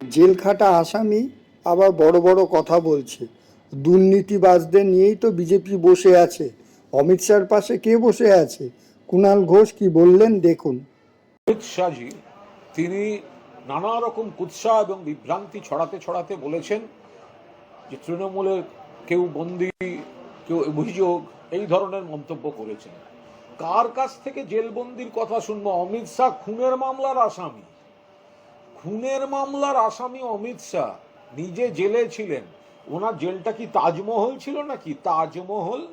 Jail খাটা আসামি আবার বড় বড় কথা বলছে। দুর্নীতিবাজদের নিয়েই তো বিজেপি বসে আছে। অমিত শাহর পাশে কে বসে আছে? কুণাল ঘোষ কি বললেন? দেখুন। অমিত শাহজি, তিনি নানা রকম কুৎসা এবং বিভ্রান্তি ছড়াতে ছড়াতে বলেছেন যে তৃণমূলের কেউ বন্দি, কেউ অভিযোগ, এই ধরনের মন্তব্য করেছেন। কার কাছ থেকে জেলবন্দির কথা শুনব? অমিত শাহ খুনের মামলার আসামি। খুনের মামলার আসামি অমিত শাহ নিজে জেলে ছিলেন। ওনার জেলটা কি তাজমহল ছিল নাকি? তাজমহল?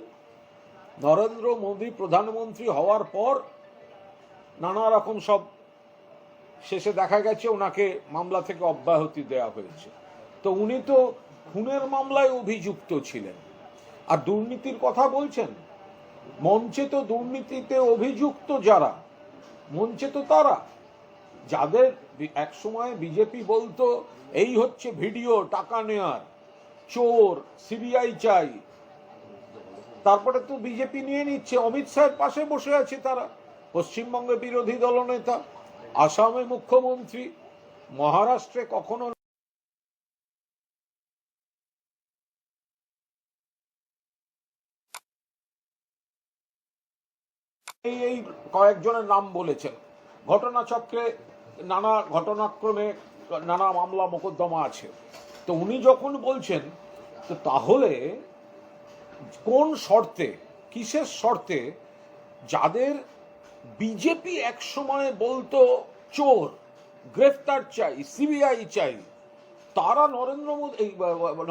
নরেন্দ্র মোদী প্রধানমন্ত্রী হওয়ার পর নানা রকম সব শেষে দেখা গেছে ওনাকে মামলা থেকে অব্যাহতি দেওয়া হয়েছে। তো উনি তো খুনের মামলায় অভিযুক্ত ছিলেন। আর দুর্নীতির কথা বলছেন? মঞ্চে তো দুর্নীতিতে অভিযুক্ত যারা, মঞ্চে তো তারা। যাদের এক সময় বিজেপি বলতো, এই হচ্ছে ভিডিও, টাকা নেয়ার, চোর, সিবিআই চাই। তারপরে তো বিজেপি নিয়ে নিচ্ছে, অমিত শাহের পাশে বসে আছে তারা, পশ্চিমবঙ্গে বিরোধী দলনেতা, আসামে মুখ্যমন্ত্রী, মহারাষ্ট্রে কখনো এই কয়েকজনের নাম বলেছেন। ঘটনাচক্রে নানা ঘটনাক্রমে নানা মামলা মোকদ্দমা আছে। তো উনি যখন বলছেন, তো তাহলে কোন শর্তে, কিসের শর্তে যাদের বিজেপি এক সময় বলতো, চোর, গ্রেফতার চাই, সিবিআই চাই, তারা নরেন্দ্র মোদী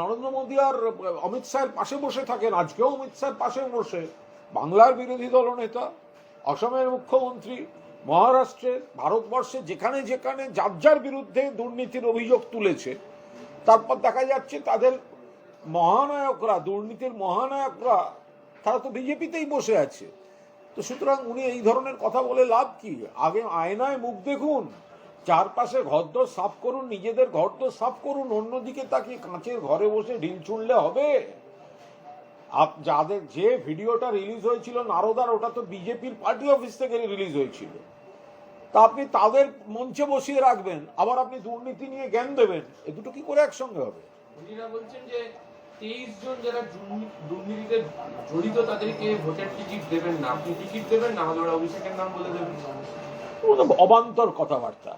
নরেন্দ্র মোদী আর অমিত শাহের পাশে বসে থাকেন, আজকেও অমিত শাহের পাশে বসে। বাংলার বিরোধী দলনেতা, অসমের মুখ্যমন্ত্রী মহারাষ্ট্রের ভারতবর্ষে যেখানে যেখানে যার যার বিরুদ্ধে দুর্নীতির অভিযোগ তুলেছে, তারপর দেখা যাচ্ছে তাদের মহানায়করা, দুর্নীতির মহানায়করা, তারা তো বিজেপিতেই বসে আছে। তো সুতরাং উনি এই ধরনের কথা বলে লাভ কি? আগে আয়নায় মুখ দেখুন, চারপাশে ঘরদোর সাফ করুন, নিজেদের ঘরদোর সাফ করুন, অন্যদিকে তাকিয়ে কাঁচের ঘরে বসে ঢিল ছুঁড়লে হবে? যাদের যে ভিডিওটা রিলিজ হয়েছিল নারদার ওটা তো বিজেপির পার্টি অফিস থেকে রিলিজ হয়েছিল। তা আপনি তাদের মঞ্চে বসিয়ে রাখবেন আবার আপনি দুর্নীতি নিয়ে জ্ঞান দেবেন এ দুটো কি করে একসঙ্গে হবে? বলছেন যে তেইশ জন যারা দুর্নীতিতে জড়িত তাদেরকে ভোটের টিকিট দেবেন না। আপনি টিকিট দেবেন না হলে ওরা অভিষেকের নাম বলে দেবেন অবান্তর কথাবার্তা।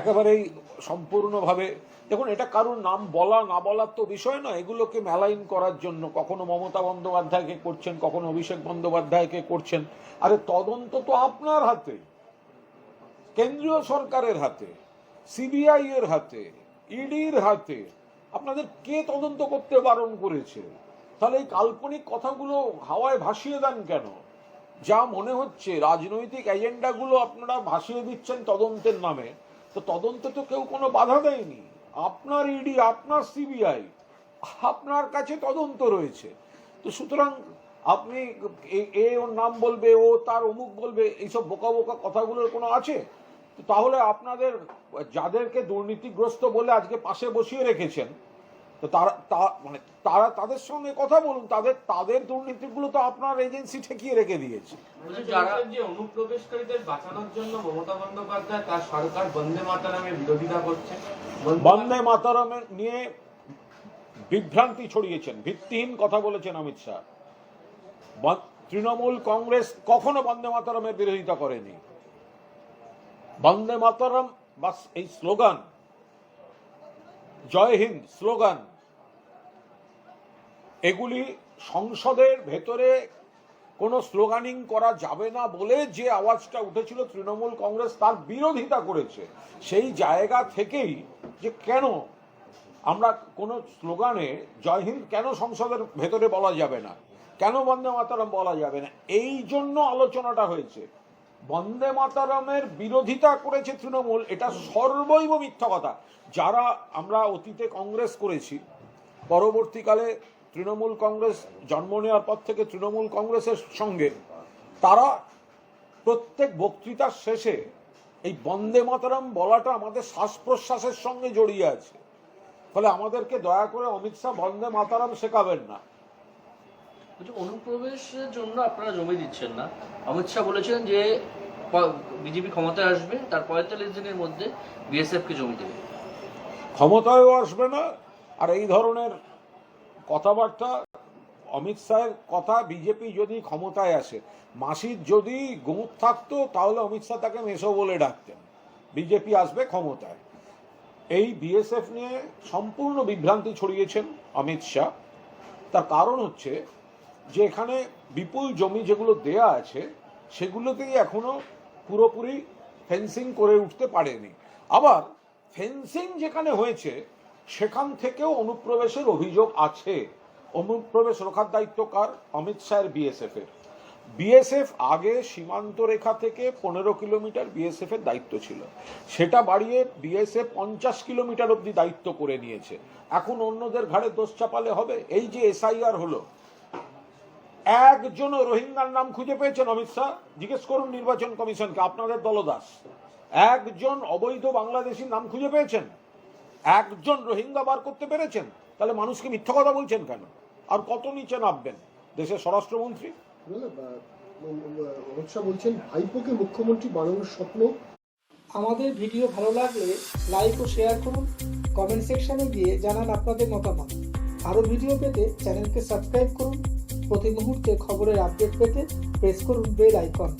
একেবারেই সম্পূর্ণভাবে দেখুন, এটা কারোর নাম বলা, না বলার তো বিষয় না এগুলোকে মেলাইন করার জন্য কখনো মমতা বন্দ্যোপাধ্যায়কে করছেন, কখনো অভিষেক বন্দ্যোপাধ্যায়কে করছেন। আরে তদন্ত তো আপনার হাতে, কেন্দ্রীয় সরকারের হাতে, সিবিআই এর হাতে, ইডির হাতে। আপনাদের কে তদন্ত করতে বারণ করেছে? তাহলে এই কাল্পনিক কথাগুলো হাওয়ায় ভাসিয়ে দেন কেন? যা মনে হচ্ছে রাজনৈতিক এজেন্ডাগুলো আপনারা ভাসিয়ে দিচ্ছেন তদন্তের নামে। তো তদন্তে তো কেউ কোনো বাধা দেয়নি। আপনার ইডি আপনার সিবিআই আপনার কাছে তদন্ত রয়েছে। তো সুতরাং আপনি এ- ওর নাম বলবে, ও তার অমুক বলবে, এইসব বোকা বোকা কথাগুলোর কোনো আছে? তাহলে আপনাদের, যাদেরকে দুর্নীতিগ্রস্ত বলে আজকে পাশে বসিয়ে রেখেছেন তো তারা তা- মানে তারা তাদের সঙ্গে কথা বলুন তাদের তাদের দুর্নীতিগুলো তো আপনার এজেন্সি ঠেকিয়ে রেখে দিয়েছে। যারা যে অনুপ্রবেশকারীদের বাঁচানোর জন্য মমতা বন্দ্যোপাধ্যায় তার সরকার বন্দে মাতারামের বিরোধিতা করছে। বন্দে মাতারমের নিয়ে বিভ্রান্তি ছড়িয়েছেন ভিত্তিহীন কথা বলেছেন অমিত শাহ। তৃণমূল কংগ্রেস কখনো বন্দে মাতারমের বিরোধিতা করেনি। বন্দে মাতারম বা এই স্লোগান জয় হিন্দ স্লোগান এগুলি সংসদের ভেতরে কোনো স্লোগানিং করা যাবে না বলে যে আওয়াজটা উঠেছিল তৃণমূল কংগ্রেস তার বিরোধিতা করেছে। সেই জায়গা থেকেই যে কেন আমরা কোনো স্লোগানে জয় হিন্দ কেন সংসদের ভেতরে বলা যাবে না? কেন বন্দে মাতারাম বলা যাবে না? এই জন্য আলোচনাটা হয়েছে। বন্দে মাতারামের বিরোধিতা করেছে তৃণমূল, এটা সর্বৈব মিথ্যা কথা। যারা আমরা অতীতে কংগ্রেস করেছি, পরবর্তীকালে তৃণমূল কংগ্রেস জন্ম নেওয়ার পর থেকে তৃণমূল কংগ্রেসের সঙ্গে তারা প্রত্যেক বক্তৃতার শেষে এই বন্দে মাতারাম বলাটা আমাদের শ্বাস প্রশ্বাসের সঙ্গে জড়িয়ে আছে। ফলে আমাদেরকে দয়া করে অমিত শাহ বন্দে মাতারাম শেখাবেন না। অনুপ্রবেশের জন্য আপনারা জমি দিচ্ছেন না। অমিত শাহ বলেছেন যে বিজেপি ক্ষমতায় আসবে তার পঁয়তাল্লিশ দিনের মধ্যে বিএসএফ কে জমি দেবে। ক্ষমতায়ও আসবে না আর এই ধরনের কথাবার্তা, অমিত শাহের কথা বিজেপি যদি ক্ষমতায় আসে মাসির যদি গুমুট থাকতো, তাহলে অমিত শাহ তাকে মেসো বলে ডাকতেন। বিজেপি আসবে ক্ষমতায়। এই বিএসএফ নিয়ে সম্পূর্ণ বিভ্রান্তি ছড়িয়েছেন অমিত শাহ। তার কারণ হচ্ছে যে এখানে বিপুল জমি যেগুলো দেয়া আছে, সেগুলোকেই এখনও পুরোপুরি ফেন্সিং করে উঠতে পারেনি। আবার ফেন্সিং যেখানে হয়েছে সেখান থেকেও অনুপ্রবেশের অভিযোগ আছে। অনুপ্রবেশ রক্ষার দায়িত্ব কার? অমিত শাহের বিএসএফ এর। বিএসএফ আগে সীমান্ত রেখা থেকে পনেরো কিলোমিটার বিএসএফ এর দায়িত্ব ছিল। সেটা বাড়িয়ে বিএসএফ পঞ্চাশ কিলোমিটার অব্দি দায়িত্ব করে নিয়েছে। এখন অন্যদের ঘাড়ে দোষ চাপালে হবে? এই যে এসআইআর হলো। একজন রোহিঙ্গার নাম খুঁজে পেয়েছেন অমিত শাহ? জিজ্ঞেস করুন নির্বাচন কমিশনকে, আপনাদের দলদাস। একজন অবৈধ বাংলাদেশির নাম খুঁজে পেয়েছেন? একজন রোহিঙ্গা বার করতে পেরেছেন? তাহলে মানুষকে মিথ্যা কথা বলছেন কেন? আর কত নিচে নামবেন? দেশের স্বরাষ্ট্রমন্ত্রী? অমিত শাহ বলছেন ভাইপোকে মুখ্যমন্ত্রী বানানোর স্বপ্ন। আমাদের ভিডিও ভালো লাগলে লাইক ও শেয়ার করুন। কমেন্ট সেকশনে গিয়ে জানান আপনাদের মতামত। আরও ভিডিও পেতে চ্যানেলকে সাবস্ক্রাইব করুন। প্রতি মুহূর্তে খবরের আপডেট পেতে প্রেস করুন বেল আইকন।